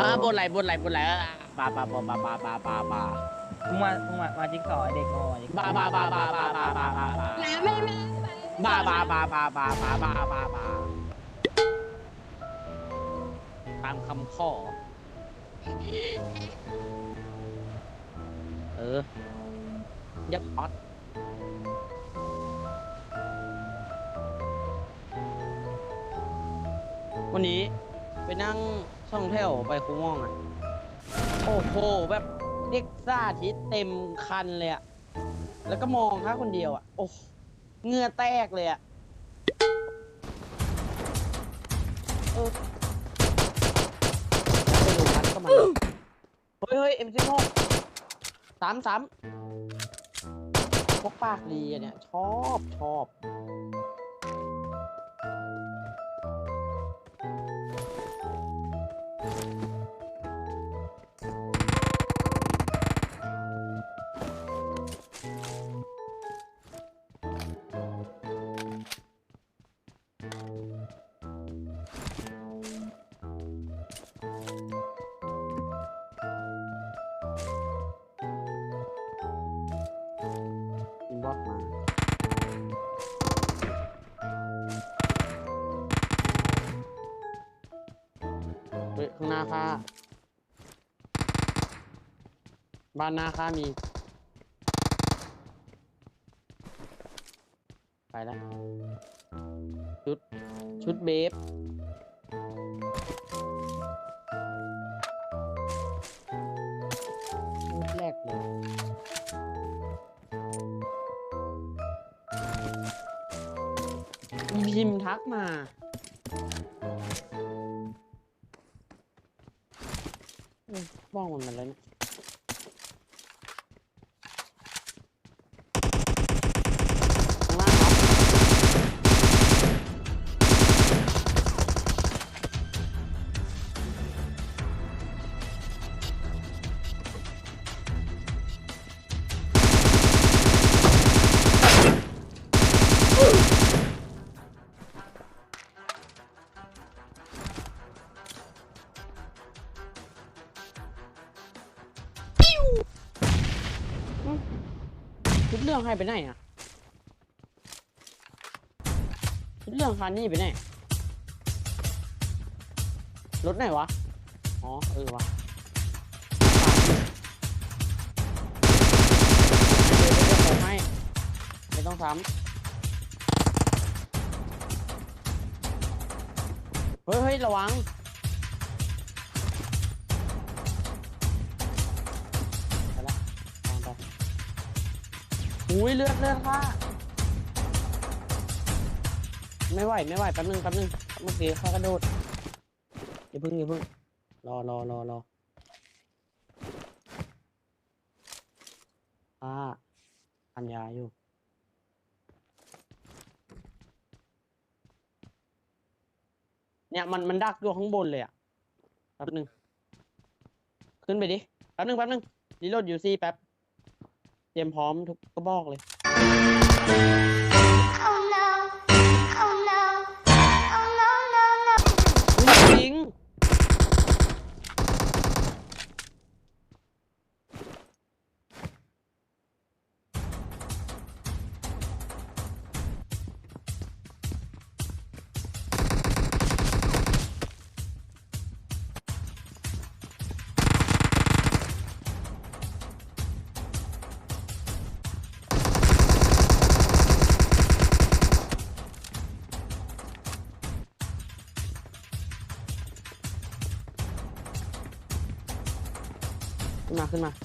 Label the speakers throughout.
Speaker 1: อ่าบนไหลบนไหลบนไหลอะบาบาบาบาบาบาบาบา
Speaker 2: มึงมามึงมามาจิ๊กซอว์ไอ้เด็กโง่จิ๊กซอว์
Speaker 1: บาบาบาบาบาบาบาบาบา
Speaker 3: แม่แม่แม่
Speaker 1: บาบาบาบาบาบาบาบาบาตามคำขอเออ ยักษ์ออดวันนี้ไปนั่ง ช่องแถวไปคูม่องอะ โอ้โห แบบเด็กซ่าทิศเต็มคันเลยอะ แล้วก็มองแค่คนเดียวอะ โอ้เหงื่อแตกเลยอะเออไปดูนัดก็มาเฮ้ยเฮ้ยเอ็มซิโสามสามพวกปากดีอะเนี่ย ชอบชอบ บ้านหน้าค่ามี ไปแล้ว ชุด ชุดเบฟชุดแรกเลยพิมพ์ทักมาบ้องมันมาแล้วเนี่ย ให้ไปไหนอะเรื่องคันนี้ไปไหนรถไหนวะ อ๋อ เออวะเดี๋ยวเดี๋ยวเดี๋ยวผมให้ ไม่ต้องซ้ำเฮ้ยเฮ้ยระวัง อุ้ยเลือดเลือดค่ะไม่ไหวไม่ไหวแป๊บนึงแป๊บนึงเมื่อกี้เขากระโดดอย่าพึ่งอย่าพึ่งรอรอรอรออ่าพันยาอยู่เนี่ยมันมันดักอยู่ข้างบนเลยอะแป๊บนึงขึ้นไปดิแป๊บนึงแป๊บนึงรีโหลดยูซี่แป๊บ เตรียมพร้อมทุกกระบอกเลย demás.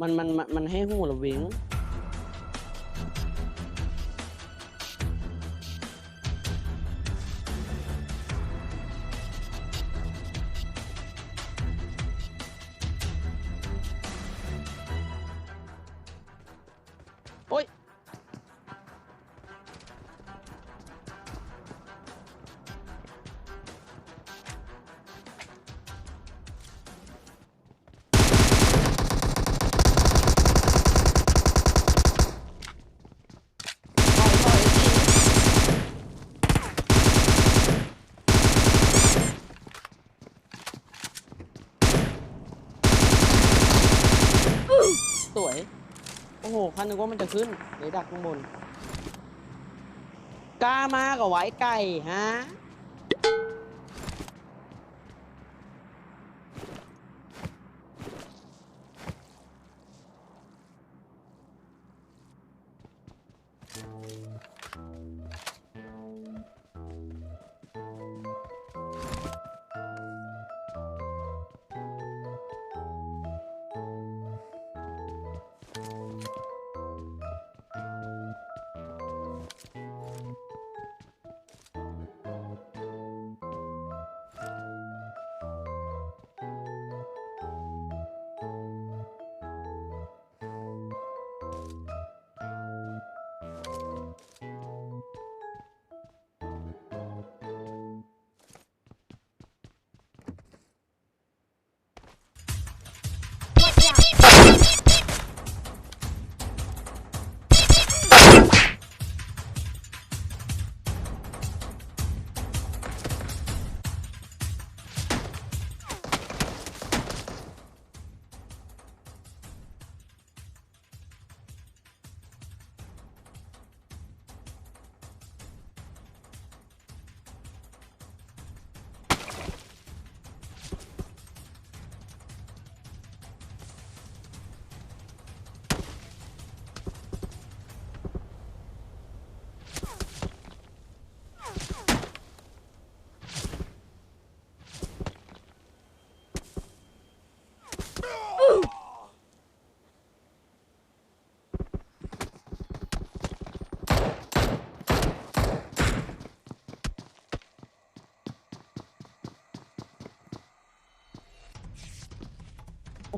Speaker 1: มันมันมันให้หูระวิง ฉันนึกว่ามันจะขึ้นเลยดักข้างบนกล้ามากับไว้ไก่ฮะ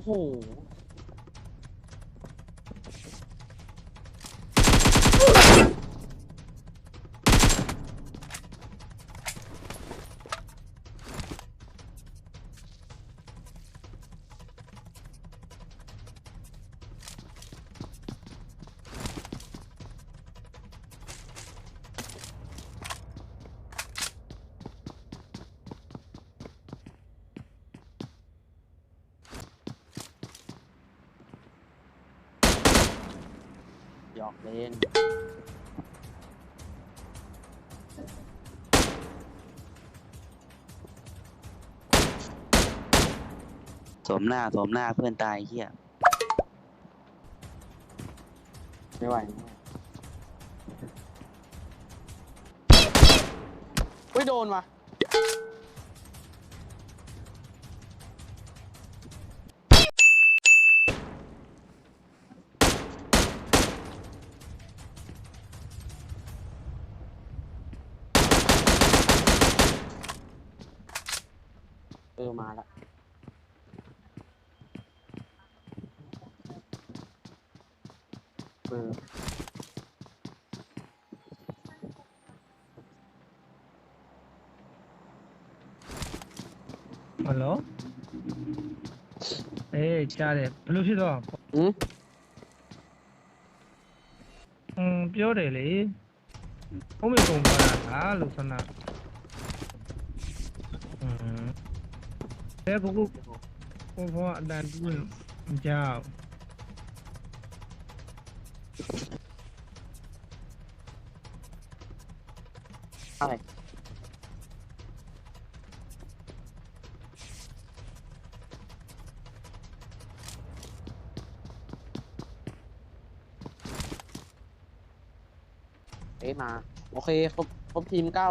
Speaker 1: โอ้โห ยอกเล่น
Speaker 4: สวมหน้าสวมหน้าเพื่อนตายเฮีย
Speaker 1: ไม่ไหวไม่ไหวอุ้ยโดนว่ะ
Speaker 5: ဟယ်လိုအေးကြားတယ်ဘလို့ဖြစ်တော့
Speaker 1: ဟင်
Speaker 5: ဟွန်းပြောတယ်လေဘုံမေပုံသွားတာလားလို့ဆန္ဒဟွန်းအဲဘုကုဘုံဘောအတန်တူးမကြောက်
Speaker 1: ဟုတ် มา โอเค ครบครบทีมเก้า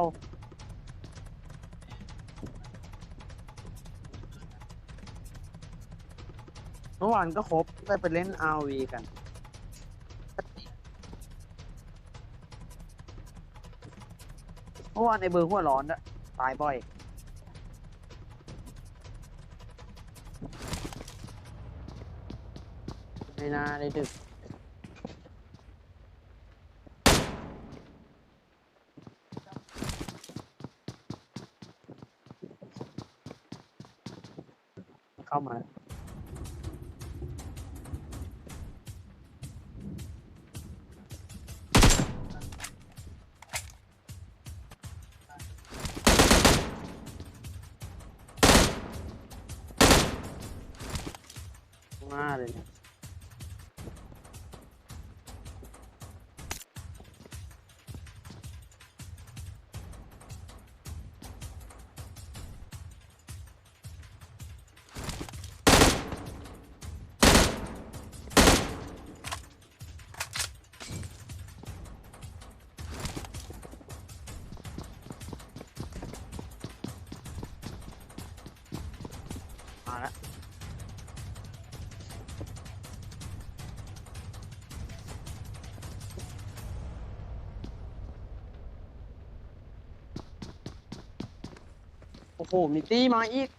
Speaker 1: เมื่อวานก็ครบได้ไปเล่น RV กัน เมื่อวานในเบอร์หัวร้อนอะตายบ่อย ไม่น่าได้ดึก เข้าม มาละโอ้โห มีตี้มาอีก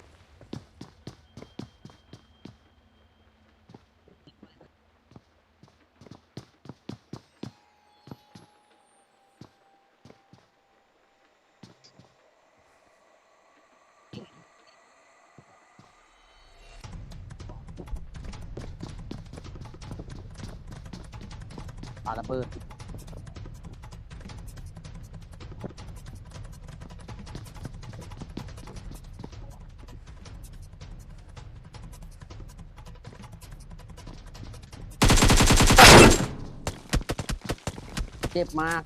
Speaker 1: ปาระเบิดเจ็บมาก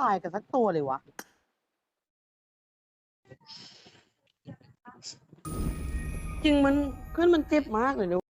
Speaker 1: ตายกันสักตัวเลยวะ จริงมันเพื่อนมันเจ็บมากเลยนะ